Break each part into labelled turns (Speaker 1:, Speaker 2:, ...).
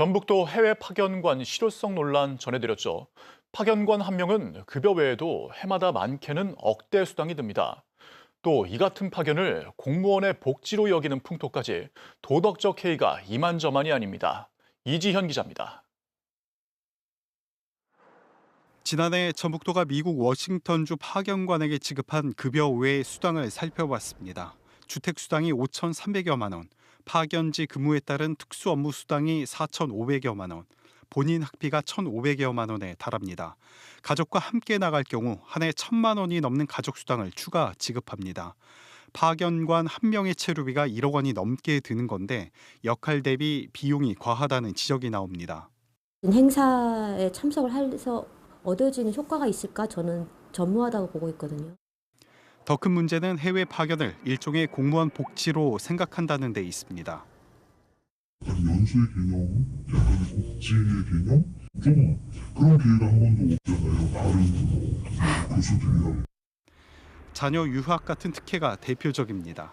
Speaker 1: 전북도 해외 파견관 실효성 논란 전해드렸죠. 파견관 한 명은 급여 외에도 해마다 많게는 억대 수당이 듭니다. 또 이 같은 파견을 공무원의 복지로 여기는 풍토까지 도덕적 해이가 이만저만이 아닙니다. 이지현 기자입니다.
Speaker 2: 지난해 전북도가 미국 워싱턴주 파견관에게 지급한 급여 외의 수당을 살펴봤습니다. 주택 수당이 5,300여만 원, 파견지 근무에 따른 특수 업무 수당이 4,500여만 원, 본인 학비가 1,500여만 원에 달합니다. 가족과 함께 나갈 경우 한 해 1,000만 원이 넘는 가족 수당을 추가 지급합니다. 파견관 한 명의 체류비가 1억 원이 넘게 드는 건데 역할 대비 비용이 과하다는 지적이 나옵니다.
Speaker 3: 행사에 참석을 해서 얻어지는 효과가 있을까 저는 전무하다고 보고 있거든요.
Speaker 2: 더 큰 문제는 해외 파견을 일종의 공무원 복지로 생각한다는 데 있습니다.
Speaker 4: 연수의 개념, 약간 복지의 개념? 좀 그런 기회가 한 번도 없잖아요. 다른 뭐 교수들이랑.
Speaker 2: 자녀 유학 같은 특혜가 대표적입니다.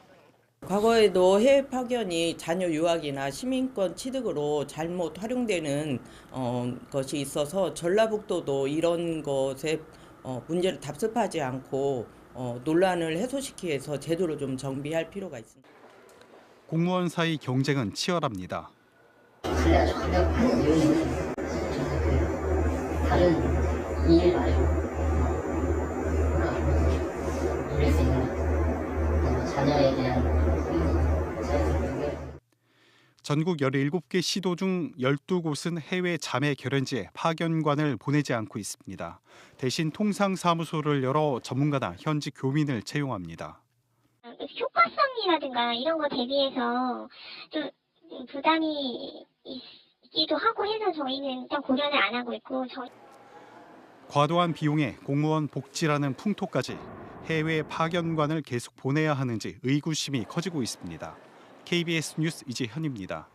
Speaker 5: 과거에도 해외 파견이 자녀 유학이나 시민권 취득으로 잘못 활용되는 어, 것이 있어서 전라북도도 이런 것에 어, 문제를 답습하지 않고 어, 논란을 해소시키기 위해서 제도를 좀 정비할 필요가 있습니다.
Speaker 2: 공무원 사이 경쟁은 치열합니다.
Speaker 6: 다른 일 말고
Speaker 2: 전국 17개 시도 중 12곳은 해외 자매 결연지에 파견관을 보내지 않고 있습니다. 대신 통상사무소를 열어 전문가나 현지 교민을 채용합니다.
Speaker 7: 효과성이라든가 이런 거 대비해서 좀 부담이 있기도 하고 해서 저희는 일단 고려는 안 하고 있고 저희
Speaker 2: 과도한 비용에 공무원 복지라는 풍토까지 해외 파견관을 계속 보내야 하는지 의구심이 커지고 있습니다. KBS 뉴스 이재현입니다.